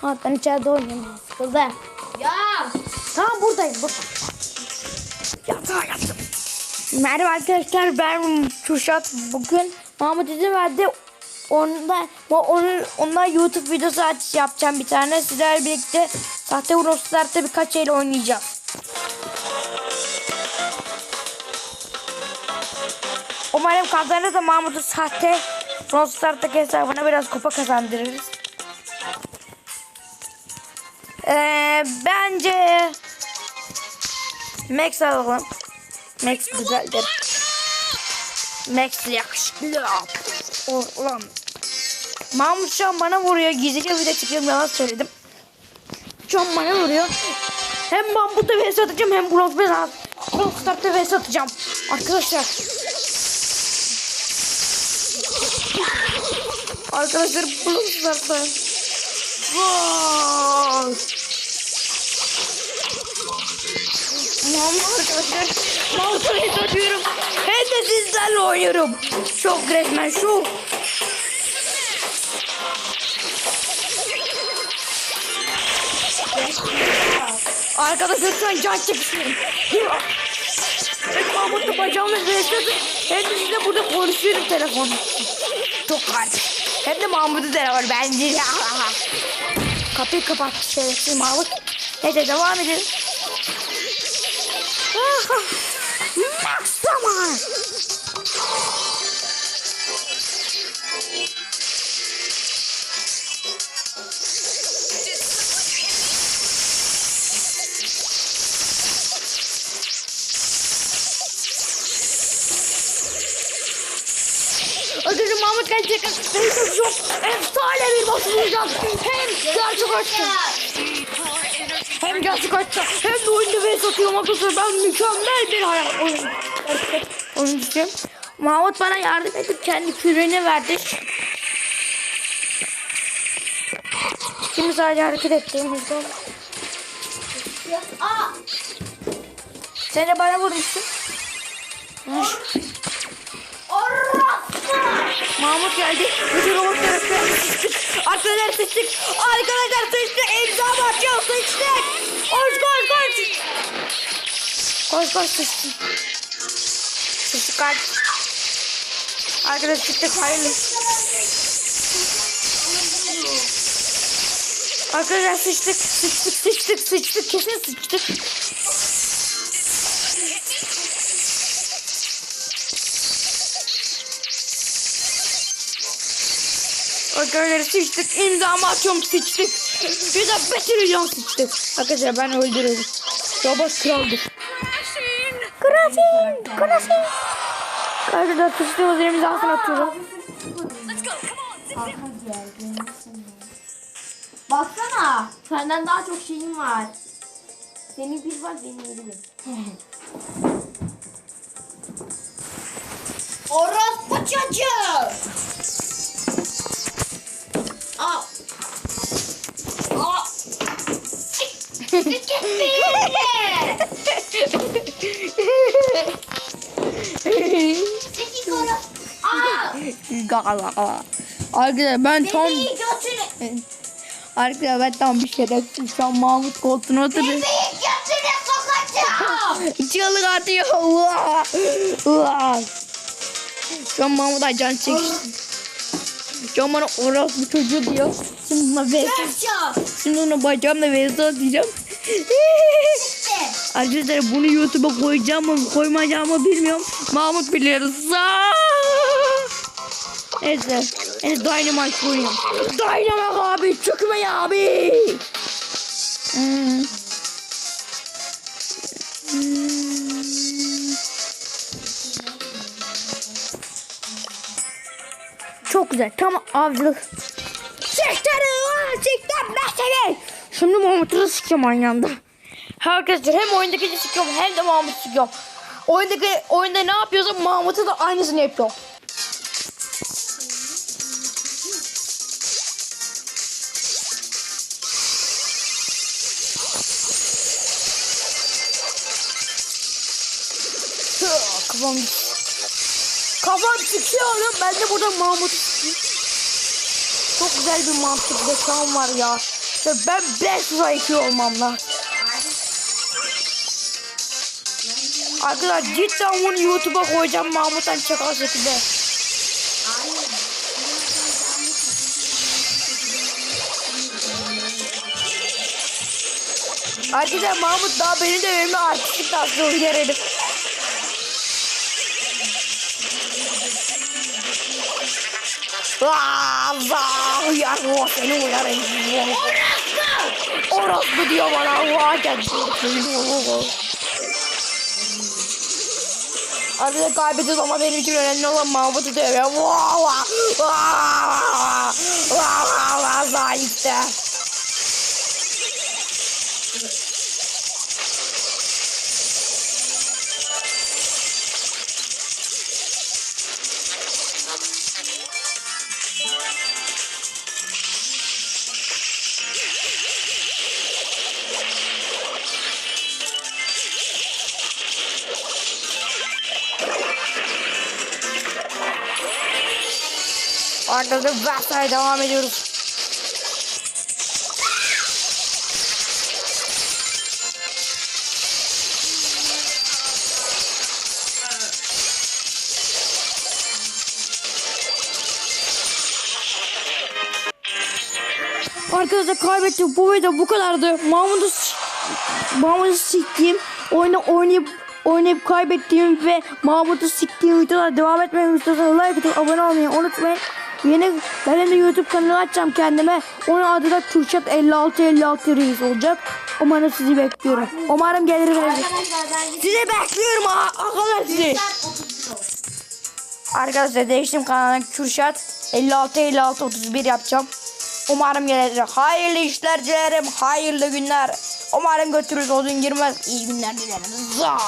Ha ben içeride oynuyorum. Sıkıldım. Ya. Tamam buradayım. Burada. Yatağa yattım. Merhaba arkadaşlar ben Kürşat. Bugün Mahmut izin verdi. Onda, onun, ondan YouTube videosu aç yapacağım bir tane. Sizlerle birlikte sahte Uroslar'da birkaç el oynayacağız. Umarım kazanır da Mahmut'un sahte Rostar'daki hesabına biraz kupa kazandırırız. Ee, bence Max alalım. Max güzeldir. Max yakışıklı. O, ulan. Mahmut şu an bana vuruyor. Gizlice bir de çıkıyorum yalan söyledim. Şu an bana vuruyor. Hem Mahmut'ta vs atacağım hem Bronze Bronze Bronze Star'da vs atacağım. Arkadaşlar. Arkadaşlar Bronze Star'da. Vay. Mahmut arkadaşlar. Mahmut'u atıyorum. Hem de sizlerle oynuyorum. Çok resmen şu. Arkadaşlar şu an can çekişiyorum. Ben Mahmut'la bacağımla besledim. Hem de sizinle burada konuşuyorum telefon. Çok garip. Hem de Mahmut'u var bence. Kapıyı kapat şerefsiz Mahmut. Neyse devam edelim. Max zaman. Arkadaşlar Mahmut gelecek. Benim çok efsane bir boss bulacağım. Hem gerçek açtım. Hem gerçek açtım. Hem de oyunda ve satıyorum arkadaşlar. Ben mükemmel bir hayat oyun. oyuncusuyum. Mahmut bana yardım edip kendi kürünü verdi. Şimdi sadece hareket ettiğimizde. Sen de bana vurmuşsun. Mahmut geldi. Bütün robotları sıçtık. Arkadaşlar sıçtık. Arkadaşlar sıçtık. İmza bakıyor sıçtık. Koş koş koş. Koş koş sıçtık. Sıçtık kaç. Arkadaşlar sıçtık hayırlı. Arkadaşlar sıçtık. Sıçtık sıçtık sıçtık. Kesin sıçtık. Arkadaşlar sıçtık. İmzamı atıyorum sıçtık. 105 milyon sıçtık. Arkadaşlar ben öldürüyorum. Robot kraldır. Grafin. Grafin. Arkadaşlar sıçtığımız altına atıyorum. Baksana. Senden daha çok şeyim var. Senin bir var benim yedi bir. Orospu çocuğu. Git Çekil oros. Aa. Gala. Arkadaşlar ben tam Bebeği götüne. arkadaşlar ben tam bir şerefsizim. Şu an Mahmut koltuğuna oturuyor. Bebeği götüne sokacağım. Çığlık atıyor. Uaa! Uaa! Şu an Mahmut Aycan çekişti. Şu an bana orası bu çocuğu diyor. Şimdi ona vs. Gerçek. Şimdi ona bacağımla vs atacağım. Arkadaşlar bunu YouTube'a koyacağım mı koymayacağımı bilmiyorum. Mahmut biliyoruz. Neyse. En Dynamite koyuyorum. Dynamite abi. Çökme abi. Hmm. Hmm. Çok güzel. Tam avcılık. Çekterim lan. Çekten ben. Şimdi Mahmut'u sıkacağım aynı anda. Arkadaşlar hem oyundaki de sıkıyorum hem de Mahmut'u sıkıyorum. Oyundaki oyunda ne yapıyorsa Mahmut'u da aynısını yapıyor. Kafam Kafam çıkıyor. Ben de burada sıkayım. Çok güzel bir mantık dekan var ya. Ya ben 5 IQ olmam lazım. Arkadaşlar cidden bunu YouTube'a koyacağım Mahmut'tan çakal şekilde. Arkadaşlar Mahmut daha beni de benimle artistik oynar herif. Allah ya o seni uyarım. Orospu diyor bana. Gel. Arkadaşlar kaybediyoruz ama benim için önemli olan Mahmut'u dövüyor. Vaa vaa vaa vaa vaa zayıftı. Arkadaşlar Versailles devam ediyoruz. Arkadaşlar kaybettim. Bu video bu kadardı. Mahmut'u Mahmut'u siktiğim, oyunu oynayıp oynayıp kaybettiğim ve Mahmut'u siktiğim videolar devam etmemi istiyorsanız like atıp abone olmayı unutmayın. Yeni ben de YouTube kanalı açacağım kendime. Onun adı da Kürşat 5656 Reis olacak. Umarım sizi bekliyorum. Umarım gelir ben Sizi bekliyorum arkadaşlar sizi. Saat 30 kilo. Arkadaşlar değiştim kanalına Kürşat 56 56 31 yapacağım. Umarım gelecek. Hayırlı işler dilerim. Hayırlı günler. Umarım götürürüz odun girmez. İyi günler dilerim. Zaa.